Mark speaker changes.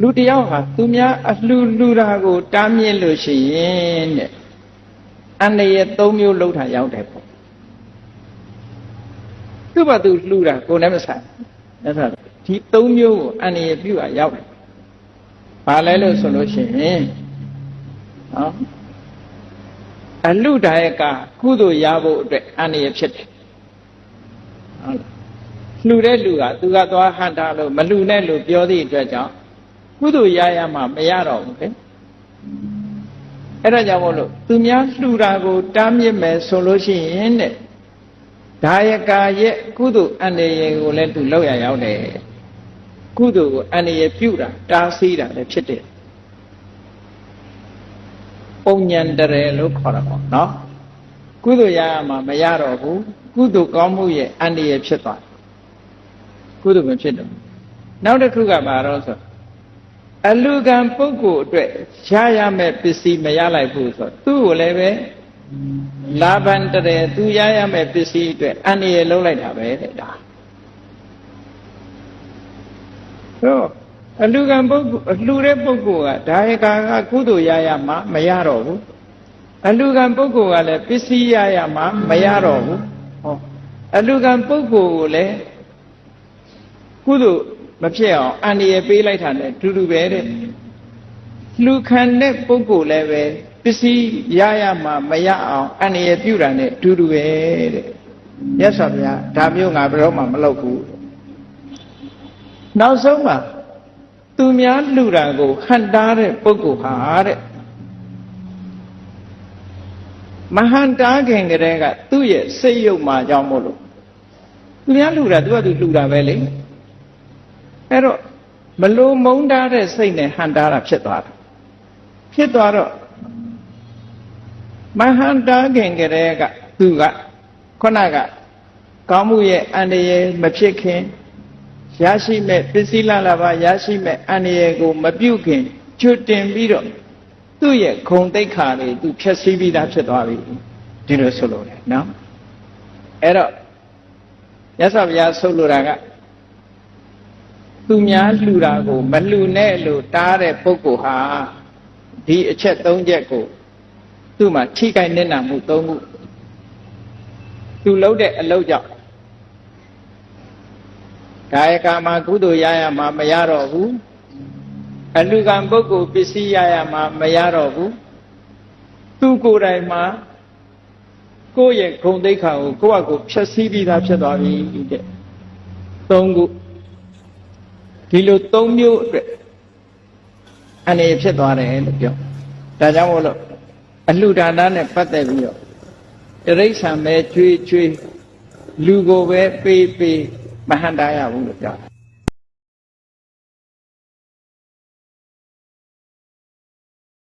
Speaker 1: လူတစ်ယောက်ဟာသူများအလှူလှူတာကိုတားမြစ်လို့ရှိရင်တဲ့အန္တရာယ်၃မျိုးလောက်တာရောက်တယ်ပေါ့သူ့ဘာသူလှူတာကိုယ်လည်းမဆိုင်အဲ့ဒါဒီ၃မျိုးကိုအန္တရာယ်ပြုတာရောက်တယ်ဘာလဲလို့ဆိုလို့ရှိရင်နော်အလှဒါယကကုသိုလ်ရဖို့အတွက်အန္တရာယ်ဖြစ်တယ်ဟုတ်လားလှူတဲ့လူကသူကသွားဟန်တာလို့မလှူနဲ့လို့ပြောသည့်အတွက်ကြောင့် ကုသိုလ်ရရမှမရတော့ဘူးလေအဲ့ဒါကြောင့်မို့လို့သူများလှူတာကိုတားမြစ်မယ်ဆိုလို့ရှိရင်တဲ့ဒါယကာရဲ့ကုသိုလ်အန္တရာယ်ကိုလည်းသူလောက်ရရောက်တယ်ကုသိုလ်ကိုအန္တရာယ်ပြုတာတားဆီးတာလည်းဖြစ်တယ်ပုံညံတရယ်လို့ခေါ်တာပေါ့နော်ကုသိုလ်ရရမှမရတော့ဘူးကုသိုလ်ကောင်းမှုရဲ့အန္တရာယ်ဖြစ်သွားတယ်ကုသိုလ်မဖြစ်တော့ဘူးနောက်တစ်ခုကဘာတော့ဆို အလူကံပုဂ္ဂိုလ်အတွက်ရရမဲ့ပစ္စည်းမရလိုက်ဘူးဆိုသူ့ကိုလည်းပဲလာဘန်တရယ်သူရရမဲ့ပစ္စည်းအတွက်အန္တရာယ်လုံးလိုက်တာပဲတဲ့ဒါတော့အလူကံပုဂ္ဂိုလ်အလှတဲ့ပုဂ္ဂိုလ်ကဒါယကာကကုသိုလ်ရရမှမရတော့ဘူးအလူကံပုဂ္ဂိုလ်ကလည်းပစ္စည်းရရမှမရတော့ဘူးဟောအလူကံပုဂ္ဂိုလ်ကိုလည်းကုသိုလ် မဖြစ်အောင်အန္တရာယ်ပေးလိုက်တာနဲ့တူတူပဲတဲ့လူခံတဲ့ပုဂ္ဂိုလ်လည်းပဲပစ္စည်းရရမှမရအောင်အန္တရာယ်ပြုတာနဲ့တူတူပဲတဲ့ရသော်ဗျာဒါမျိုးငါဘယ်တော့မှမလုပ်ဘူးနောက်ဆုံးမှာသူများလှူတာကိုဟန်တားတဲ့ပုဂ္ဂိုလ်ဟာတဲ့မဟန်တားခင်ကလေးကသူ့ရဲ့စိတ်ယုတ်မှကြောင့်မို့လို့သူများလှူတာသူကသူလှူတာပဲလေအဲ့တော့ မလိုမုန်းတားတဲ့စိတ်နဲ့ဟန်တားတာဖြစ်သွားတာဖြစ်သွားတော့မဟန်တားခင်ကလေးကသူကခုနကကောင်းမှုရဲ့အန္တရာယ်မဖြစ်ခင်ရရှိမဲ့ပစ္စည်းလာလာပါရရှိမဲ့အန္တရာယ်ကိုမပြုတ်ခင်ချွတ်တင်ပြီးတော့သူ့ရဲ့ခုံတိတ်ခါတွေသူဖြည့်ဆည်းပြီးသားဖြစ်သွားပြီဒီလိုဆိုလို့လေနော်အဲ့တော့ရသော်ဘုရားဆုပ်လို့တာက သူများလှူတာကို မလှူနဲ့လို့တားတဲ့ပုဂ္ဂိုလ်ဟာဒီအချက်၃ချက်ကိုသူ့မှာထိခိုက်နစ်နာမှု၃ခုသူလုပ်တဲ့အလုပ်ကြောင့်ကာယကမှာကုသိုလ်ရရမှာမရတော့ဘူးအလူကံပုဂ္ဂိုလ်ပစ္စည်းရရမှာမရတော့ဘူးသူကိုယ်တိုင်မှာကိုယ့်ရဲ့ဂုံတိတ်ခါကိုကိုယ့်အကိုဖြည့်ဆည်းပြီးသားဖြစ်သွားပြီတဲ့သုံးခု ဒီလိုသုံးမျိုးအတွက်အနေဖြစ်သွားတယ်လို့ပြောဒါကြောင့်မို့လို့အလှဒါနနဲ့ပတ်သက်ပြီးတော့တိရိစ္ဆာန်ပဲကျွေးကျွေးလူကိုပဲပေးပေးမဟန်တာရဘူးလို့ပြော